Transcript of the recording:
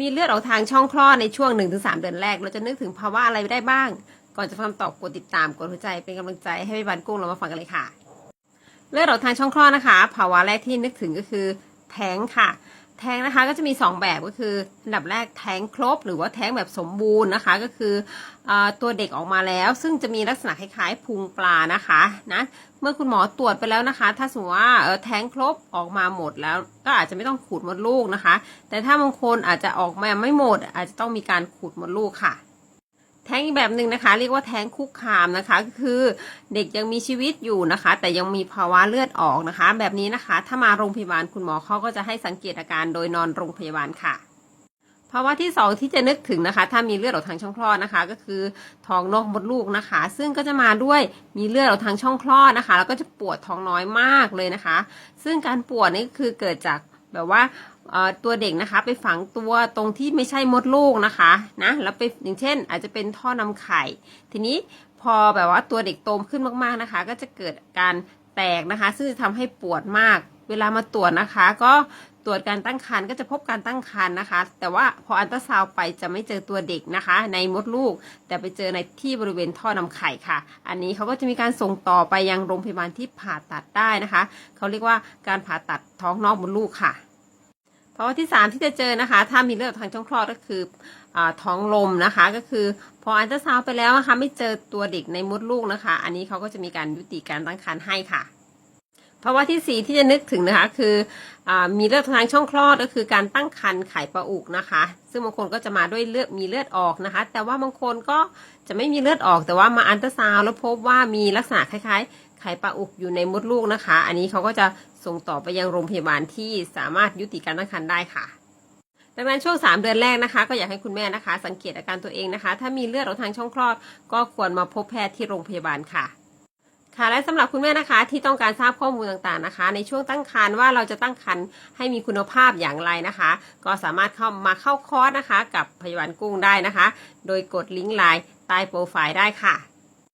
มีเลือดออกทางช่องคลอดในช่วง 1-3 เดือนแรก เราจะนึกถึงภาวะอะไรได้บ้าง ก่อนจะฟังคำตอบกดติดตามกดหัวใจเป็นกำลังใจให้พี่บันกุ้งเรามาฟังกันเลยค่ะ เลือดออกทางช่องคลอดนะคะ ภาวะแรกที่นึกถึงก็คือ แท้งค่ะ แท้งนะคะก็จะมี 2 แบบก็คืออันดับแรกแท้งครบ หรือว่าแท้งแบบสมบูรณ์นะคะ ก็คืออตัวเด็กออกมาแล้ว ซึ่งจะมีลักษณะคล้ายๆพุงปลานะคะนะเมื่อคุณหมอตรวจไปแล้วนะคะ ถ้าสมมติว่าแท้งครบออกมาหมดแล้ว ก็อาจจะไม่ต้องขูดมดลูกนะคะ แต่ถ้าบางคนอาจจะออกมาไม่หมด อาจจะต้องมีการขูดมดลูกค่ะ แท้งอีกแบบหนึ่งนะคะ เรียกว่าแท้งคุกคามนะคะก็คือเด็กยังมีชีวิตอยู่นะคะ แต่ยังมีภาวะเลือดออกนะคะ แบบนี้นะคะ ถ้ามาโรงพยาบาลคุณหมอเขาก็จะให้สังเกตอาการโดยนอนโรงพยาบาลค่ะภาวะที่สองที่จะนึกถึงนะคะ ถ้ามีเลือดออกทางช่องคลอดนะคะ ก็คือท้องนอกมดลูกนะคะ ซึ่งก็จะมาด้วยมีเลือดออกทางช่องคลอดนะคะ แล้วก็จะปวดท้องน้อยมากเลยนะคะ ซึ่งการปวดนี่คือเกิดจากแบบว่า ตัวเด็กนะคะ ไปฝังตัวตรงที่ไม่ใช่มดลูกนะคะนะแล้วไปอย่างเช่น อาจจะเป็นท่อนำไข่ ทีนี้พอแบบว่าตัวเด็กโตขึ้นมากๆนะคะ ก็จะเกิดการแตกนะคะ ซึ่งจะทำให้ปวดมาก เวลามาตรวจนะคะ ก็ตรวจการตั้งครรภ์ก็จะพบการตั้งครรภ์นะคะ แต่ว่าพออันตราซาวไปจะไม่เจอตัวเด็กนะคะ ในมดลูก แต่ไปเจอในที่บริเวณท่อนำไข่ค่ะ อันนี้เขาก็จะมีการส่งต่อไปยังโรงพยาบาลที่ผ่าตัดได้นะคะ เขาเรียกว่าการผ่าตัดท้องนอกมดลูกค่ะ ภาวะที่3ที่จะเจอนะคะ ถ้ามีเลือดทางช่องคลอดก็คืออท้องลมนะคะ ก็คือพออันตราซาวไปแล้วนะคะ ไม่เจอตัวเด็กในมดลูกนะคะ อันนี้เขาก็จะมีการยุติการตั้งครรภ์ให้ค่ะภาวะที่ 4 ที่จะนึกถึงนะคะคืออมีเลือดทางช่องคลอดก็คือการตั้งครรภ์ไข่ปลาอุกนะคะ ซึ่งบางคนก็จะมาด้วยเลือดมีเลือดออกนะคะ แต่ว่าบางคนก็จะไม่มีเลือดออกแต่ว่ามาอันตราซาวแล้วพบว่ามีลักษณะคล้าย ไข่ปลาอุกอยู่ในมดลูกนะคะ อันนี้เขาก็จะส่งต่อไปยังโรงพยาบาลที่สามารถยุติการตั้งครรภ์ได้ค่ะดังนั้นช่วง 3 เดือนแรกนะคะ ก็อยากให้คุณแม่นะคะ สังเกตอาการตัวเองนะคะ ถ้ามีเลือดออกทางช่องคลอด ก็ควรมาพบแพทย์ที่โรงพยาบาลค่ะ ค่ะและสำหรับคุณแม่นะคะ ที่ต้องการทราบข้อมูลต่างๆนะคะ ในช่วงตั้งครรภ์ว่าเราจะตั้งครรภ์ให้มีคุณภาพอย่างไรนะคะ ก็สามารถเข้ามาเข้าคอร์สนะคะ กับพยาบาลกุ้งได้นะคะ โดยกดลิงก์ไลน์ใต้โปรไฟล์ได้ค่ะ